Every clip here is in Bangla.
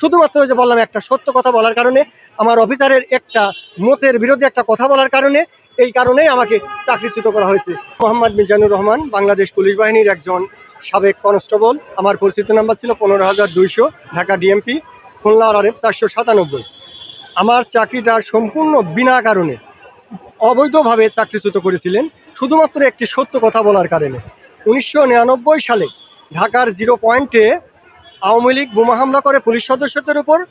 শুধুমাত্র যে বললাম, একটা সত্য কথা বলার কারণে, আমার অফিসারের একটা মতের বিরোধী একটা কথা বলার কারণে এই কারণেই আমাকে চাকরিচ্যুত করা হয়েছে। মোহাম্মদ মিজানুর রহমান, বাংলাদেশ পুলিশ বাহিনীর একজন সাবেক কনস্টেবল। আমার পরিচিত নাম্বার ছিল পনেরো হাজার দুইশো, ঢাকা ডিএমপি, খুলনা আরএফ চারশো সাতানব্বই। আমার চাকরিটা সম্পূর্ণ বিনা কারণে অবৈধভাবে চাকরিচ্যুত করেছিলেন, শুধুমাত্র একটি সত্য কথা বলার কারণে। উনিশশো নিরানব্বই সালে ঢাকার জিরো পয়েন্টে আওয়ামী লীগ বোমা হামলা করে পুলিশ সদস্যদের উপর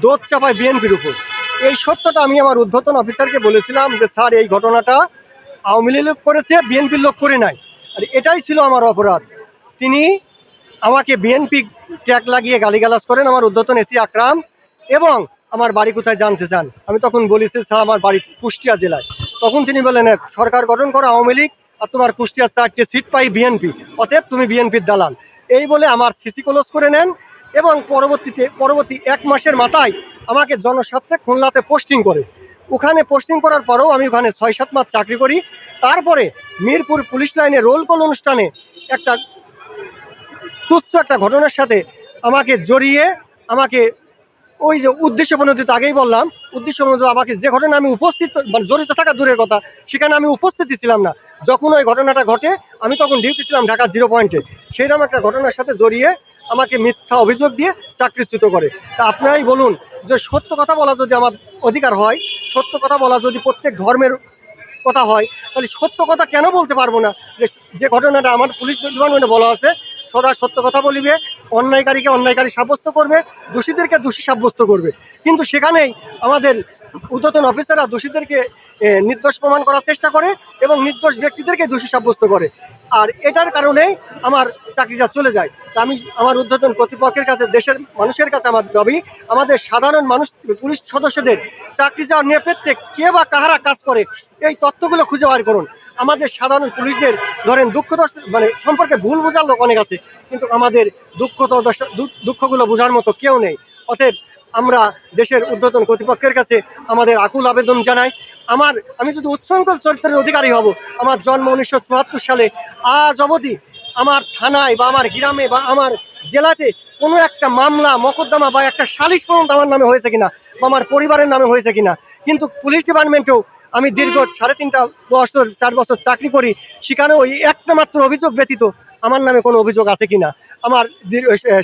দোষ চাপায় বিএনপির উপর। এই সত্যটা আমি আমার উদ্ধতন অফিসারকে বলেছিলাম যে স্যার এই ঘটনাটা আওয়ামী লীগ করেছে বিএনপির লোক করে নাই। আর এটাই ছিল আমার অপরাধ। তিনি আমাকে বিএনপি ট্যাগ লাগিয়ে গালিগালাজ করেন আমার উদ্ধতন এসি আকরাম এবং আমার বাড়ি কোথায় জানতে চান। আমি তখন বলেছি স্যার আমার বাড়ি কুষ্টিয়া জেলায়। তখন তিনি বলেন "এক, সরকার গঠন করা আওয়ামী লীগ আর তোমার কুষ্টিয়ার চারটে সিট পাই বিএনপি অতএব তুমি বিএনপির দালাল। এই বলে আমার সিসি ক্লোজ করে নেন এবং পরবর্তীতে, পরবর্তী এক মাসের মাথায় আমাকে জনস্বার্থে খুলনাতে পোস্টিং করে। ওখানে পোস্টিং করার পরেও আমি ওখানে ছয় সাত মাস চাকরি করি। তারপরে মিরপুর পুলিশ লাইনে রোল কল অনুষ্ঠানে একটা তুচ্ছ একটা ঘটনার সাথে আমাকে জড়িয়ে আমাকে ওই যে উদ্দেশ্য প্রণোদিত আগেই বললাম, উদ্দেশ্য প্রণোদিত আমাকে যে ঘটনা আমি উপস্থিত মানে জড়িত থাকা দূরের কথা, সেখানে আমি উপস্থিত ছিলাম না। যখন ওই ঘটনাটা ঘটে, আমি তখন ডিউটি ছিলাম ঢাকা জিরো পয়েন্টে সেইরকম একটা ঘটনার সাথে জড়িয়ে আমাকে মিথ্যা অভিযোগ দিয়ে চাকরিচ্যুত করে। তা আপনারাই বলুন যে সত্য কথা বলা যদি আমার অধিকার হয়, সত্য কথা বলা যদি প্রত্যেক ধর্মের কথা হয়, তাহলে সত্য কথা কেন বলতে পারব না? যে যে ঘটনাটা আমার পুলিশ ডিপার্টমেন্টে বলা আছে, সদা সত্য কথা বলিবে, অন্যায়কারীকে অন্যায়কারী সাব্যস্ত করবে, দোষীদেরকে দোষী সাব্যস্ত করবে। কিন্তু সেখানেই আমাদের উদ্যতন অফিসাররা দোষীদেরকে নির্দোষ প্রমাণ করার চেষ্টা করে এবং নির্দোষ ব্যক্তিদেরকে দোষী সাব্যস্ত করে। আর এটার কারণেই আমার চাকরিটা চলে যায়। তা আমি আমার উদ্বোধন কর্তৃপক্ষের কাছে, দেশের মানুষের কাছে আমার দাবি, আমাদের সাধারণ মানুষ, পুলিশ সদস্যদের চাকরি যাওয়ার নেপথ্যে কে বা কাহারা কাজ করে, এই তথ্যগুলো খুঁজে বার করুন। আমাদের সাধারণ পুলিশদের ধরেন দুঃখ মানে সম্পর্কে ভুল বোঝার লোক অনেক আছে, কিন্তু আমাদের দুঃখ দুঃখগুলো বোঝার মতো কেউ নেই। অতএব আমরা দেশের উদ্বোধন কর্তৃপক্ষের কাছে আমাদের আকুল আবেদন জানাই। আমার, আমি যদি উচ্ছৃঙ্খল চরিত্রের অধিকারী হব, আমার জন্ম উনিশশো চুয়াত্তর সালে আজ অবধি আমার থানায় বা আমার গ্রামে বা আমার জেলাতে কোনো একটা মামলা, মকদ্দমা বা একটা সালিশ পর্যন্ত আমার নামে হয়েছে কিনা বা আমার পরিবারের নামে হয়েছে কিনা। কিন্তু পুলিশ ডিপার্টমেন্টেও আমি দীর্ঘ সাড়ে তিনটা বছর, চার বছর চাকরি করি সেখানেও ওই একটা মাত্র অভিযোগ ব্যতীত আমার নামে কোনো অভিযোগ আছে কিনা। আমার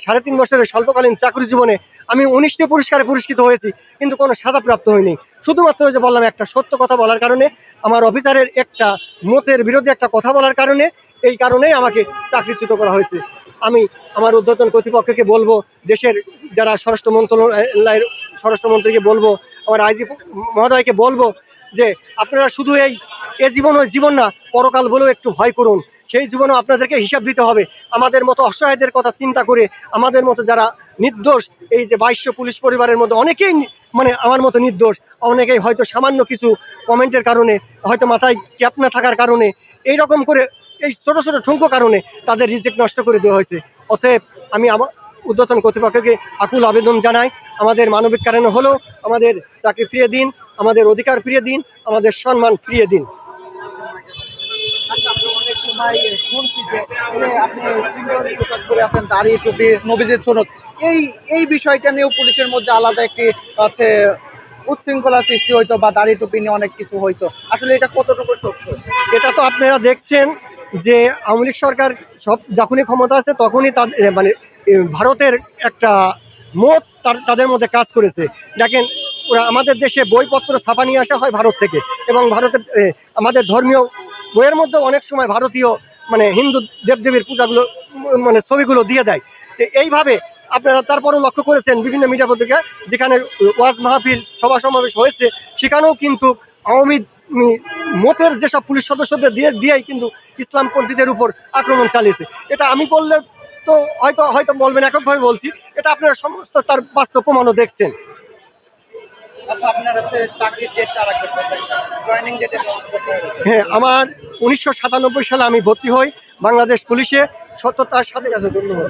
সাড়ে তিন বছরের স্বল্পকালীন চাকরি জীবনে আমি উনিশটি পুরস্কারে পুরস্কৃত হয়েছি, কিন্তু কোনো সাজা প্রাপ্ত হয়নি শুধুমাত্র যে বললাম, একটা সত্য কথা বলার কারণে, আমার অফিসারের একটা মতের বিরোধী একটা কথা বলার কারণে, এই কারণেই আমাকে চাকরিচ্যুত করা হয়েছে। আমি আমার উদ্বোধন কর্তৃপক্ষকে বলব, দেশের যারা স্বরাষ্ট্র মন্ত্রণালয়ের স্বরাষ্ট্রমন্ত্রীকে বলব, আমার আইজি মহোদয়কে বলব যে, আপনারা শুধু এই, এ জীবন ওই জীবন না, পরকাল বলেও একটু ভয় করুন। সেই জীবনও আপনাদেরকে হিসাব দিতে হবে। আমাদের মতো অসহায়দের কথা চিন্তা করে, আমাদের মতো যারা নির্দোষ, এই যে বাইশ্য পুলিশ পরিবারের মধ্যে অনেকেই মানে আমার মতো নির্দোষ, অনেকেই হয়তো সামান্য কিছু কমেন্টের কারণে, হয়তো মাথায় ক্যাপ না থাকার কারণে এই রকম করে এই ছোট ছোট ঠুঙ্কো কারণে তাদের রিজেক্ট নষ্ট করে দেওয়া হয়েছে। অতএব আমি আমার উদ্বোধন কর্তৃপক্ষকে আকুল আবেদন জানাই, আমাদের মানবিক কারণে হলো আমাদের তাকে ফিরিয়ে দিন, আমাদের অধিকার ফিরিয়ে দিন, আমাদের সম্মান ফিরিয়ে দিন। আপনারা দেখছেন যে আওয়ামী সরকার সব যখনই ক্ষমতা আছে তখনই তাদের মানে ভারতের একটা মত তাদের মধ্যে কাজ করেছে। দেখেন আমাদের দেশে বইপত্র ছাপা নিয়ে আসা হয় ভারত থেকে এবং ভারতের আমাদের ধর্মীয় বইয়ের মধ্যে অনেক সময় ভারতীয় মানে হিন্দু দেবদেবীর পূজাগুলো মানে ছবিগুলো দিয়ে দেয়। তো এইভাবে আপনারা তারপরেও লক্ষ্য করেছেন বিভিন্ন মিডিয়া পত্রিকা যেখানে ওয়াজ মাহফিল সভা সমাবেশ হয়েছে সেখানেও কিন্তু আওয়ামী মতের যেসব পুলিশ সদস্যদের দিয়ে দিয়েই কিন্তু ইসলামপন্থীদের উপর আক্রমণ চালিয়েছে। এটা আমি বললে তো হয়তো হয়তো বলবেন এককভাবে বলছি এটা আপনারা সমস্ত তার বাস্তব প্রমাণও দেখছেন। আচ্ছা হ্যাঁ আমার উনিশশো সাতানব্বই সালে আমি ভর্তি হই বাংলাদেশ পুলিশে। সততার সাথে আছে ধন্যবাদ।